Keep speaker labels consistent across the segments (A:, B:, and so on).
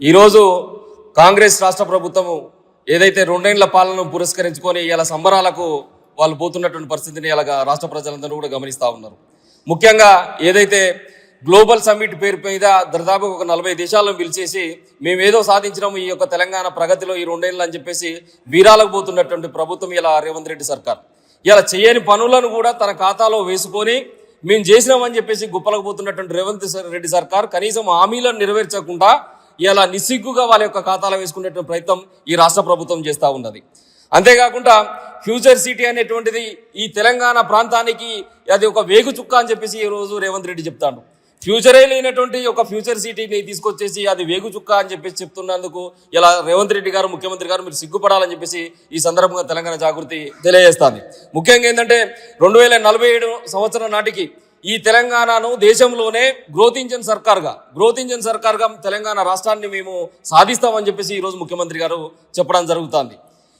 A: ఈరోజు కాంగ్రెస్ రాష్ట్ర ప్రభుత్వము ఏదైతే రెండేళ్ళ పాలనను పురస్కరించుకొని ఇలా సంబరాలకు వాళ్ళు పోతున్నటువంటి పరిస్థితిని ఇలా రాష్ట్ర ప్రజలందరూ కూడా గమనిస్తూ ఉన్నారు. ముఖ్యంగా ఏదైతే గ్లోబల్ సమ్మిట్ పేరు మీద దాదాపు ఒక నలభై దేశాలను పిలిచేసి మేమేదో సాధించినాము ఈ యొక్క తెలంగాణ ప్రగతిలో ఈ రెండేళ్ళు అని చెప్పేసి వీరాలకు పోతున్నటువంటి ప్రభుత్వం ఇలా రేవంత్ రెడ్డి సర్కార్. ఇలా చేయని పనులను కూడా తన ఖాతాలో వేసుకొని మేము చేసినామని చెప్పేసి గుప్పలకు పోతున్నటువంటి రేవంత్ రెడ్డి సర్కార్ కనీసం హామీలను నెరవేర్చకుండా ఇలా నిస్సిగ్గుగా వాళ్ళ యొక్క ఖాతాలో వేసుకునేటువంటి ప్రయత్నం ఈ రాష్ట్ర ప్రభుత్వం చేస్తూ ఉన్నది. అంతేకాకుండా ఫ్యూచర్ సిటీ అనేటువంటిది ఈ తెలంగాణ ప్రాంతానికి అది ఒక వేగు చుక్క అని చెప్పేసి ఈ రోజు రేవంత్ రెడ్డి చెప్తాడు. ఫ్యూచరే లేనటువంటి ఒక ఫ్యూచర్ సిటీని తీసుకొచ్చేసి అది వేగు చుక్క అని చెప్పేసి చెప్తున్నందుకు ఇలా రేవంత్ రెడ్డి గారు ముఖ్యమంత్రి గారు మీరు సిగ్గుపడాలని చెప్పేసి ఈ సందర్భంగా తెలంగాణ జాగృతి తెలియజేస్తుంది. ముఖ్యంగా ఏంటంటే రెండు వేల నలభై ఏడు సంవత్సరం నాటికి ఈ తెలంగాణను దేశంలోనే గ్రోత్ ఇంజన్ సర్కార్గా గ్రోత్ ఇంజన్ సర్కార్గా తెలంగాణ రాష్ట్రాన్ని మేము సాధిస్తామని చెప్పేసి ఈరోజు ముఖ్యమంత్రి గారు చెప్పడం జరుగుతుంది.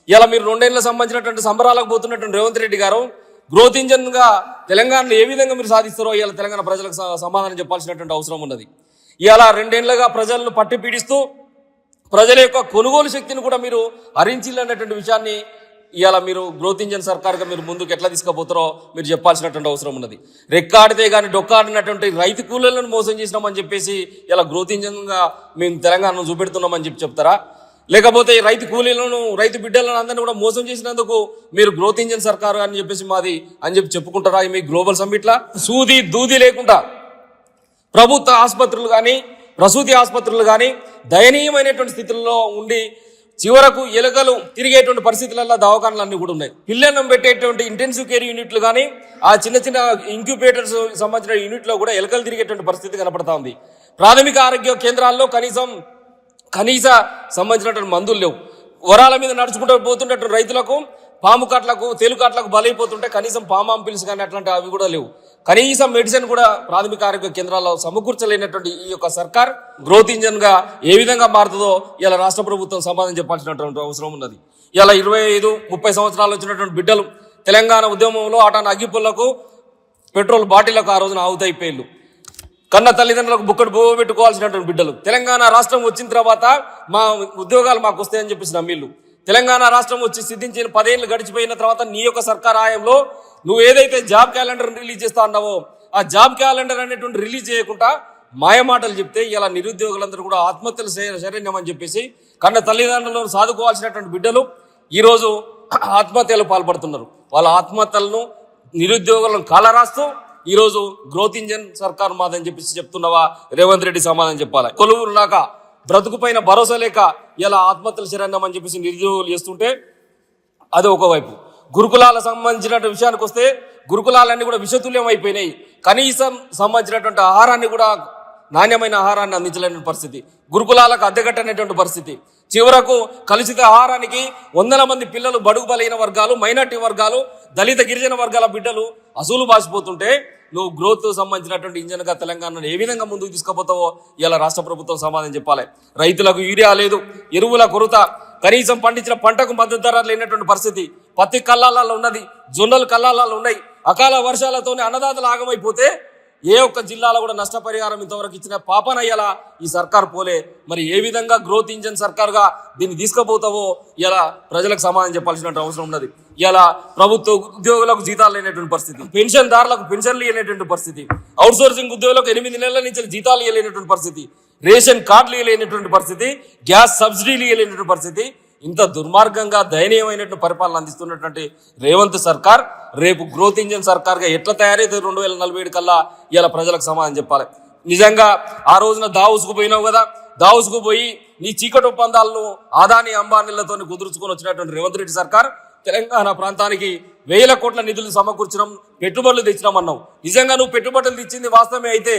A: ఇలా మీరు రెండేళ్ళకు సంబంధించినటువంటి సంబరాలకు పోతున్నటువంటి రేవంత్ రెడ్డి గారు గ్రోత్ ఇంజన్గా తెలంగాణను ఏ విధంగా మీరు సాధిస్తారో ఇలా తెలంగాణ ప్రజలకు సమాధానం చెప్పాల్సినటువంటి అవసరం ఉన్నది. ఇలా రెండేళ్ళుగా ప్రజలను పట్టి పీడిస్తూ ప్రజల యొక్క కొనుగోలు శక్తిని కూడా మీరు హరించిల్లన్నటువంటి విషయాన్ని ఇవాళ మీరు గ్రోత్ ఇంజన్ సర్కార్గా మీరు ముందుకు ఎట్లా తీసుకుపోతారో మీరు చెప్పాల్సినటువంటి అవసరం ఉన్నది. రెక్కాడితే కానీ డొక్కాడినటువంటి రైతు కూలీలను మోసం చేసినామని చెప్పేసి ఇలా గ్రోత్ ఇంజన్గా మేము తెలంగాణను చూపెడుతున్నామని చెప్పి చెప్తారా? లేకపోతే రైతు కూలీలను రైతు బిడ్డలను అందరినీ కూడా మోసం చేసినందుకు మీరు గ్రోత్ ఇంజన్ సర్కారు అని చెప్పేసి మాది అని చెప్పి చెప్పుకుంటారా మీ గ్లోబల్ సమ్మిట్లా సూది దూది లేకుండా ప్రభుత్వ ఆసుపత్రులు కానీ ప్రసూతి ఆసుపత్రులు కానీ దయనీయమైనటువంటి స్థితుల్లో ఉండి చివరకు ఎలుకలు తిరిగేటువంటి పరిస్థితులలో దవాఖానలు అన్నీ కూడా ఉన్నాయి. పిల్లలను పెట్టేటువంటి ఇంటెన్సివ్ కేర్ యూనిట్లు కానీ ఆ చిన్న చిన్న ఇంక్యుబేటర్స్ సంబంధించిన యూనిట్లో కూడా ఎలుకలు తిరిగేటువంటి పరిస్థితి కనపడతా ఉంది. ప్రాథమిక ఆరోగ్య కేంద్రాల్లో కనీసం కనీస సంబంధించినటువంటి మందులు లేవు. వరాల మీద నడుచుకుంటూ పోతున్నటువంటి రైతులకు పాము కాట్లకు తేలుకాట్లకు బలైపోతుంటే కనీసం పామాంపిల్స్ కానీ అట్లాంటి అవి కూడా లేవు. కనీసం మెడిసిన్ కూడా ప్రాథమిక ఆరోగ్య కేంద్రాల్లో సమకూర్చలేనటువంటి ఈ యొక్క సర్కార్ గ్రోత్ ఇంజన్గా ఏ విధంగా మారుతుందో ఇలా రాష్ట్ర ప్రభుత్వం సమాధానం చెప్పాల్సినటువంటి అవసరం ఉన్నది. ఇలా ఇరవై ఐదు ముప్పై సంవత్సరాలు వచ్చినటువంటి బిడ్డలు తెలంగాణ ఉద్యమంలో అటాన అగ్గిపుల్లకు పెట్రోల్ బాటిళ్ళకు ఆ రోజున ఆవుతైపోయిళ్ళు కన్న తల్లిదండ్రులకు బుక్కడు బువ్వ పెట్టుకోవాల్సినటువంటి బిడ్డలు. తెలంగాణ రాష్ట్రం వచ్చిన తర్వాత మా ఉద్యోగాలు మాకు వస్తాయని చెప్పేసి నమ్మిళ్ళు తెలంగాణ రాష్ట్రం వచ్చి సిద్ధించిన పదేళ్ళు గడిచిపోయిన తర్వాత నీ యొక్క సర్కార్ ఆయంలో నువ్వు ఏదైతే జాబ్ క్యాలెండర్ రిలీజ్ చేస్తా అన్నావో ఆ జాబ్ క్యాలెండర్ అనేటువంటి రిలీజ్ చేయకుండా మాయమాటలు చెప్తే ఇలా నిరుద్యోగులందరూ కూడా ఆత్మహత్యలు శరణ్యమని చెప్పేసి కన్న తల్లిదండ్రులను సాదుకోవాల్సినటువంటి బిడ్డలు ఈరోజు ఆత్మహత్యలు పాల్పడుతున్నారు. వాళ్ళ ఆత్మహత్యలను నిరుద్యోగులను కాలరాస్తూ ఈరోజు గ్రోత్ ఇంజన్ సర్కార్ మాదని చెప్పేసి చెప్తున్నావా? రేవంత్ రెడ్డి సమాధానం చెప్పాలి? కొలువులు బ్రతుకుపైన భరోసా లేక ఇలా ఆత్మహత్యలు శరణ్యం అని చెప్పేసి నిరుద్యోగులు చేస్తుంటే అది ఒకవైపు. గురుకులాల సంబంధించిన విషయానికి వస్తే గురుకులాలన్నీ కూడా విషతుల్యం అయిపోయినాయి. కనీసం సంబంధించినటువంటి ఆహారాన్ని కూడా నాణ్యమైన ఆహారాన్ని అందించలేని పరిస్థితి. గురుకులాలకు అద్దెకట్టనేటువంటి పరిస్థితి. చివరకు కలుషిత ఆహారానికి వందల మంది పిల్లలు బడుగు బలైన వర్గాలు మైనార్టీ వర్గాలు దళిత గిరిజన వర్గాల బిడ్డలు అసూలు బాసిపోతుంటే నువ్వు గ్రోత్ సంబంధించినటువంటి ఇంజన్గా తెలంగాణను ఏ విధంగా ముందుకు తీసుకుపోతావో ఇలా రాష్ట్ర ప్రభుత్వం సమాధానం చెప్పాలి. రైతులకు యూరియా లేదు ఎరువుల కొరత కనీసం పండించిన పంటకు మద్దతు ధర లేనటువంటి పరిస్థితి పత్తి కల్లాలలో ఉన్నది జొన్నలు కల్లాలలో ఉన్నాయి అకాల వర్షాలతోనే అన్నదాతలు ఆగమైపోతే ఏ ఒక్క జిల్లాలో కూడా నష్టపరిహారం ఇంతవరకు ఇచ్చిన పాపనయ్యేలా ఈ సర్కార్ పోలే. మరి ఏ విధంగా గ్రోత్ ఇంజన్ సర్కార్గా దీన్ని తీసుకుపోతావో ఇలా ప్రజలకు సమాధానం చెప్పాల్సిన అవసరం ఉన్నది. ఇలా ప్రభుత్వ ఉద్యోగులకు జీతాలు లేనటువంటి పరిస్థితి పెన్షన్దారులకు పెన్షన్లు ఇవ్వలేనటువంటి పరిస్థితి అవుట్సోర్సింగ్ ఉద్యోగులకు ఎనిమిది నెలల నుంచి జీతాలు ఇవ్వలేనటువంటి పరిస్థితి రేషన్ కార్డులు ఇవ్వలేనటువంటి పరిస్థితి గ్యాస్ సబ్సిడీలు ఇవ్వలేనటువంటి పరిస్థితి ఇంత దుర్మార్గంగా దయనీయమైనటువంటి పరిపాలన అందిస్తున్నటువంటి రేవంత్ సర్కార్ రేపు గ్రోత్ ఇంజన్ సర్కార్గా ఎట్లా తయారైతే రెండు వేల నలభై ఏడు కల్లా ఇలా ప్రజలకు సమాధానం చెప్పాలి. నిజంగా ఆ రోజున దావుసుకు పోయినావు కదా? దావుసుకు పోయి నీ చీకటి ఒప్పందాలను ఆదాని అంబానీలతో కుదుర్చుకొని వచ్చినటువంటి రేవంత్ రెడ్డి సర్కార్ తెలంగాణ ప్రాంతానికి వేల కోట్ల నిధులు సమకూర్చడం పెట్టుబడులు తెచ్చినాం అన్నావు నిజంగా నువ్వు పెట్టుబడులు తెచ్చింది వాస్తవమే అయితే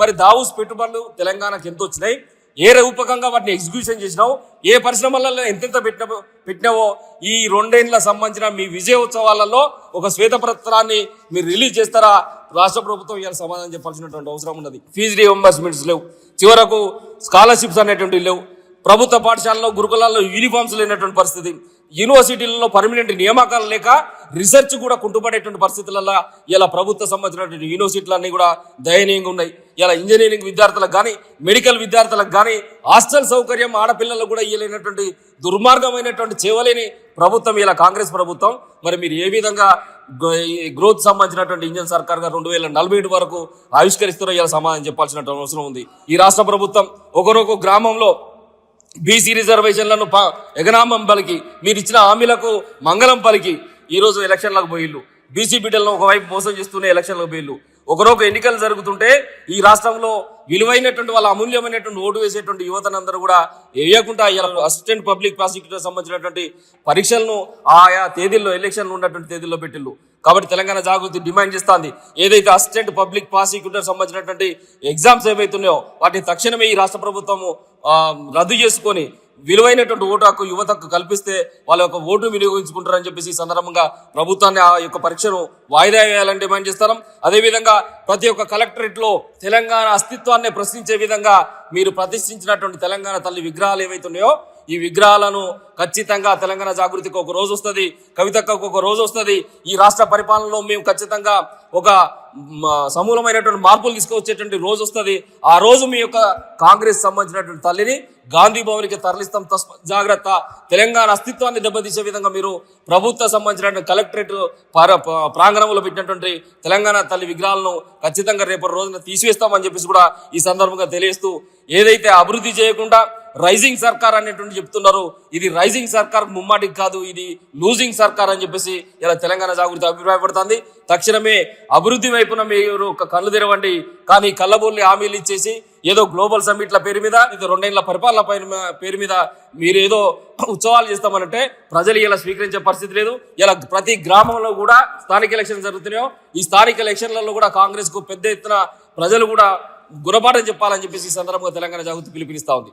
A: మరి దావుస్ పెట్టుబడులు తెలంగాణకు ఎంత వచ్చినాయి ఏ రూపకంగా వాటిని ఎగ్జిక్యూషన్ చేసినావు ఏ పరిశ్రమలలో ఎంతెంత పెట్టిన పెట్టినావో ఈ రెండేళ్ళ సంబంధించిన మీ విజయోత్సవాలలో ఒక శ్వేతపత్రాన్ని మీరు రిలీజ్ చేస్తారా? రాష్ట్ర ప్రభుత్వం ఇవాళ సమాధానం చెప్పాల్సినటువంటి అవసరం ఉన్నది. ఫీజు రీఎంబర్స్మెంట్స్ లేవు. చివరకు స్కాలర్షిప్స్ అనేటువంటివి లేవు. ప్రభుత్వ పాఠశాలలో గురుకులాల్లో యూనిఫామ్స్ లేనటువంటి పరిస్థితి. యూనివర్సిటీలలో పర్మనెంట్ నియామకాలు లేక రీసెర్చ్ కూడా కుంటుపడేటువంటి పరిస్థితులలో ఇలా ప్రభుత్వ సంబంధించినటువంటి యూనివర్సిటీలన్నీ కూడా దయనీయంగా ఉన్నాయి. ఇలా ఇంజనీరింగ్ విద్యార్థులకు కానీ మెడికల్ విద్యార్థులకు కానీ హాస్టల్ సౌకర్యం ఆడపిల్లలకు కూడా ఇవ్వలేనటువంటి దుర్మార్గమైనటువంటి చేయలేని ప్రభుత్వం ఇలా కాంగ్రెస్ ప్రభుత్వం. మరి మీరు ఏ విధంగా గ్రోత్ సంబంధించినటువంటి ఇంజన్ సర్కార్గా రెండు వేల నలభై ఏడు వరకు ఆవిష్కరిస్తారో ఇలా సమాధానం చెప్పాల్సినటువంటి అవసరం ఉంది. ఈ రాష్ట్ర ప్రభుత్వం ఒకరొక గ్రామంలో బీసీ రిజర్వేషన్లను ప- ఎగనామం పలికి మీరు ఇచ్చిన హామీలకు మంగళం పలికి ఈరోజు ఎలక్షన్లకు పోయిల్లు బీసీ బిడ్డలను ఒకవైపు మోసం చేస్తూనే ఎలక్షన్లకు పోయిల్లు ఒకరొక ఎన్నికలు జరుగుతుంటే ఈ రాష్ట్రంలో విలువైనటువంటి వాళ్ళ అమూల్యమైనటువంటి ఓటు వేసేటువంటి యువతనందరూ కూడా వేయకుండా ఇలా అసిస్టెంట్ పబ్లిక్ ప్రాసిక్యూటర్ సంబంధించినటువంటి పరీక్షలను ఆయా తేదీల్లో ఎలక్షన్లు ఉన్నటువంటి తేదీల్లో పెట్టిల్లు కాబట్టి తెలంగాణ జాగృతి డిమాండ్ చేస్తుంది. ఏదైతే అసిస్టెంట్ పబ్లిక్ ప్రాసిక్యూటర్ సంబంధించినటువంటి ఎగ్జామ్స్ ఏవైతున్నాయో వాటిని తక్షణమే ఈ రాష్ట్ర ప్రభుత్వము రద్దు చేసుకొని విలువైనటువంటి ఓటు హక్కు యువతకు కల్పిస్తే వాళ్ళ యొక్క ఓటు వినియోగించుకుంటారని చెప్పేసి ఈ సందర్భంగా ప్రభుత్వాన్ని ఆ యొక్క పరీక్షను వాయిదా వేయాలని డిమాండ్ చేస్తాం అదేవిధంగా ప్రతి ఒక్క కలెక్టరేట్లో తెలంగాణ అస్తిత్వాన్ని ప్రశ్నించే విధంగా మీరు ప్రతిష్ఠించినటువంటి తెలంగాణ తల్లి విగ్రహాలు ఏవైతున్నాయో ఈ విగ్రహాలను ఖచ్చితంగా తెలంగాణ జాగృతికి ఒక రోజు వస్తుంది కవితకు ఒక రోజు వస్తుంది. ఈ రాష్ట్ర పరిపాలనలో మేము ఖచ్చితంగా ఒక సమూలమైనటువంటి మార్పులు తీసుకొచ్చేటువంటి రోజు వస్తుంది. ఆ రోజు మీ యొక్క కాంగ్రెస్ సంబంధించినటువంటి తల్లిని గాంధీ భవన్కి తరలిస్తాం. తస్మ జాగ్రత్త. తెలంగాణ అస్తిత్వాన్ని దెబ్బతీసే విధంగా మీరు ప్రభుత్వ సంబంధించినటువంటి కలెక్టరేట్ ప్రాంగణంలో పెట్టినటువంటి తెలంగాణ తల్లి విగ్రహాలను ఖచ్చితంగా రేపటి రోజున తీసివేస్తామని చెప్పేసి కూడా ఈ సందర్భంగా తెలియస్తూ ఏదైతే అభివృద్ధి చేయకుండా రైజింగ్ సర్కార్ అనేటువంటి చెప్తున్నారు. ఇది రైజింగ్ సర్కార్ ముమ్మాటికి కాదు ఇది లూజింగ్ సర్కార్ అని చెప్పేసి ఇలా తెలంగాణ జాగృతి అభిప్రాయపడుతుంది. తక్షణమే అభివృద్ధి వైపున మీరు ఒక కళ్ళు తెరవండి. కానీ కళ్ళబోల్ని హామీలు ఇచ్చేసి ఏదో గ్లోబల్ సమ్మిట్ల పేరు మీద ఇది రెండేళ్ళ పరిపాలన పైన పేరు మీద మీరు ఏదో ఉత్సవాలు చేస్తామనంటే ప్రజలు ఇలా స్వీకరించే పరిస్థితి లేదు. ఇలా ప్రతి గ్రామంలో కూడా స్థానిక ఎలక్షన్ జరుగుతున్నాయో ఈ స్థానిక ఎలక్షన్లలో కూడా కాంగ్రెస్కు పెద్ద ఎత్తున ప్రజలు కూడా గుణపాఠం చెప్పాలని చెప్పేసి ఈ సందర్భంగా తెలంగాణ జాగృతి పిలుపునిస్తా ఉంది.